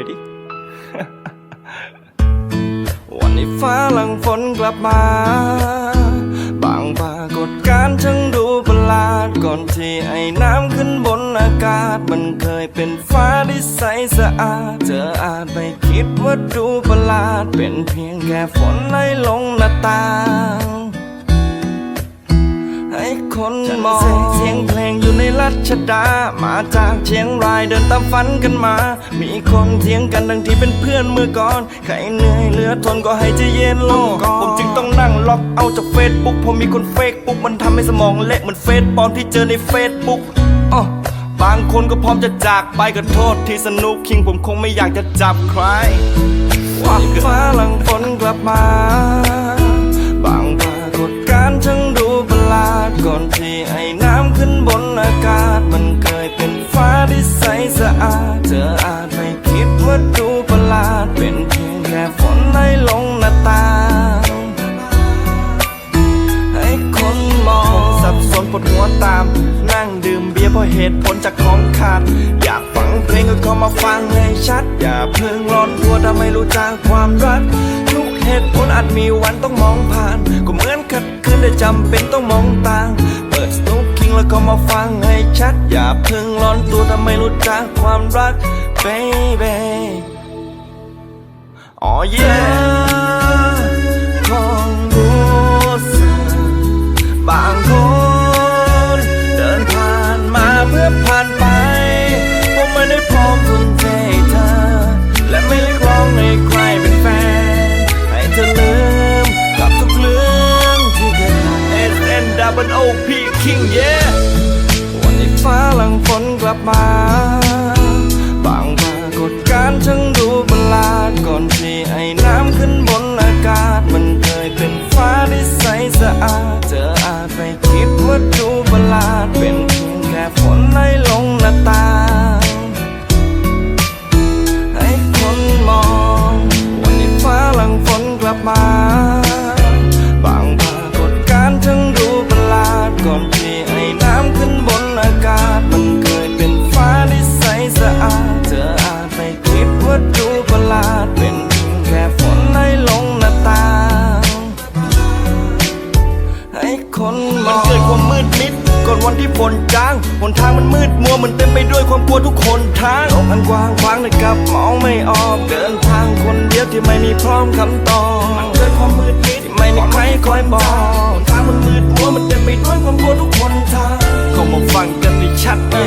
ready วันนี้ฟ้าหลังฝนกลับมา บางปรากฏการช่างดูประหลาด ก่อนที่ไอ้น้ำขึ้นบนอากาศ มันเคยเป็นฟ้าที่ใสสะอาด เธออาจไม่คิดว่าดูประหลาด เป็นเพียงแค่ฝนไหลลงหน้าต่าง คนมองเสียงเพลงอยู่ในรัชดา มาจากเชียงรายเดินตามฝันกันมา มีคนเถียงกันดังที่เป็นเพื่อนเมื่อก่อน ใครเหนื่อยเหลือทนก็ให้ใจเย็นลงก่อนผมจึงต้องนั่งล็อกเอาจากเฟซบุ๊กพอมีคนเฟกปุ๊บมันทำให้สมองเละเหมือนเฟซปลอมที่เจอในเฟซบุ๊กอ๋อบางคนก็พร้อมจะจากไปก็โทษที่สนุกคิงผมคงไม่อยากจะจับใครว่าฟ้าหลังฝนกลับมา วตาม นั่งดื่มเบียร์เพราะเหตุผลจากของขาด อยากฟังเพลงก็เข้ามาฟังให้ชัด อย่าเพิ่งร้อนตัวถ้าไม่รู้จักความรัก ทุกเหตุผลอาจมีวันต้องมองผ่าน ก็เหมือนขัดขืนแต่จำเป็นต้องมองต่าง เปิดสนุกคิงแล้วก็มาฟังให้ชัด อย่าเพิ่งร้อนตัวถ้าไม่รู้จักความรัก baby อ๋อ yeah King yeah วันนี้ฟ้าหลังฝนกลับมา บางปรากฏการณ์ช่างดูประหลาดก่อนที่ไอ้น้ำขึ้นบนอากาศ มันเคยเป็นฟ้าที่ใสสะอาดเธออาจไปคิดว่าดูประหลาดเป็นเพียงแค่ฝนไหลล นวันที่ฝนจางหนทางมันมืดมัวมันเต็มไปด้วยความกลัวทุกคนทางโลกมันกว้างขวางนะครับมองไม่ออกเดินทางคนเดียวที่ไม่มีพร้อมคำตอบมันเกิดความมืดมิดที่ไม่มีใครคอยบอกหนทางมันมืดมัวมันเต็มไปด้วยความกลัวทุกคนทางก็มาฟังกันให้ชัดเย้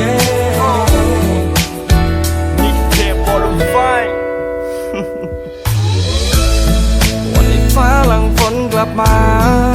นี่เทปบอลไฟวันนี้ฟ้าหลังฝนกลับมา